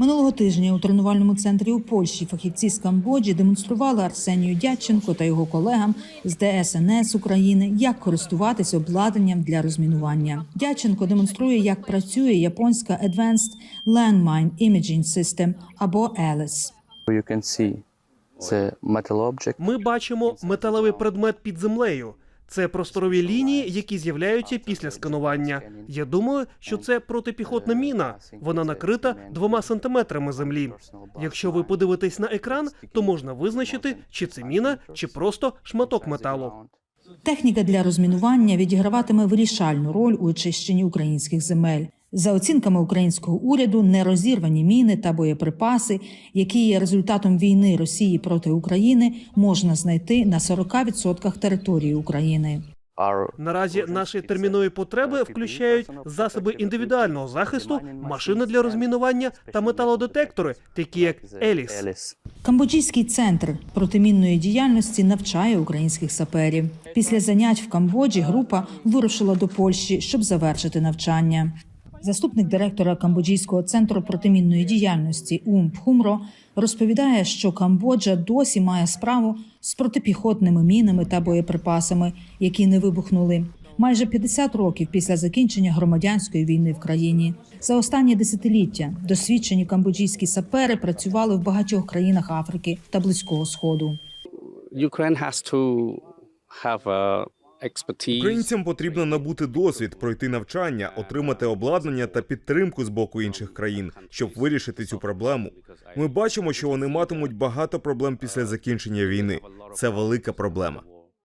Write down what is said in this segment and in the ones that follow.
Минулого тижня у тренувальному центрі у Польщі фахівці з Камбоджі демонстрували Арсенію Дяченко та його колегам з ДСНС України, як користуватись обладнанням для розмінування. Дяченко демонструє, як працює японська Advanced Landmine Imaging System або ELIS. You can see the metal. Ми бачимо металевий предмет під землею. Це просторові лінії, які з'являються після сканування. Я думаю, що це протипіхотна міна. Вона накрита двома сантиметрами землі. Якщо ви подивитесь на екран, то можна визначити, чи це міна, чи просто шматок металу. Техніка для розмінування відіграватиме вирішальну роль у очищенні українських земель. За оцінками українського уряду, нерозірвані міни та боєприпаси, які є результатом війни Росії проти України, можна знайти на 40% території України. Наразі наші термінові потреби включають засоби індивідуального захисту, машини для розмінування та металодетектори, такі як Еліс. Камбоджійський центр протимінної діяльності навчає українських саперів. Після занять в Камбоджі група вирушила до Польщі, щоб завершити навчання. Заступник директора Камбоджійського центру протимінної діяльності Ум Пхумро розповідає, що Камбоджа досі має справу з протипіхотними мінами та боєприпасами, які не вибухнули. Майже 50 років після закінчення громадянської війни в країні за останні десятиліття досвідчені камбоджійські сапери працювали в багатьох країнах Африки та Близького Сходу. Ukraine has. Українцям потрібно набути досвід, пройти навчання, отримати обладнання та підтримку з боку інших країн, щоб вирішити цю проблему. Ми бачимо, що вони матимуть багато проблем після закінчення війни. Це велика проблема.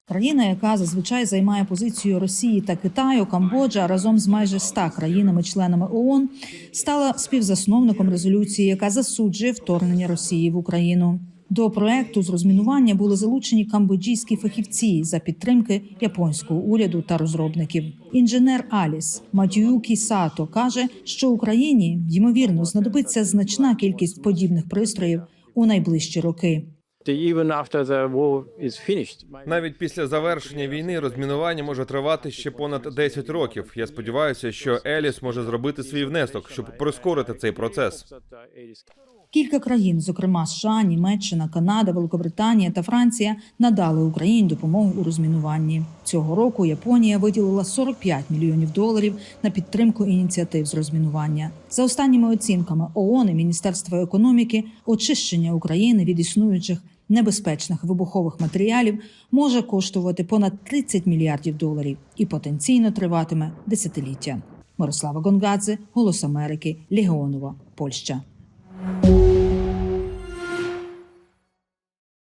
Країна, яка зазвичай займає позицію Росії та Китаю, Камбоджа разом з майже 100 країнами-членами ООН стала співзасновником резолюції, яка засуджує вторгнення Росії в Україну. До проекту з розмінування були залучені камбоджійські фахівці за підтримки японського уряду та розробників. Інженер Аліс Матююкі Сато каже, що Україні ймовірно знадобиться значна кількість подібних пристроїв у найближчі роки. Навіть після завершення війни розмінування може тривати ще понад 10 років. Я сподіваюся, що Еліс може зробити свій внесок, щоб прискорити цей процес. Кілька країн, зокрема США, Німеччина, Канада, Великобританія та Франція, надали Україні допомогу у розмінуванні. Цього року Японія виділила 45 мільйонів доларів на підтримку ініціатив з розмінування. За останніми оцінками ООН і Міністерства економіки, очищення України від існуючих небезпечних вибухових матеріалів може коштувати понад 30 мільярдів доларів і потенційно триватиме десятиліття. Мирослава Гонгадзе, Голос Америки, Легіонова, Польща.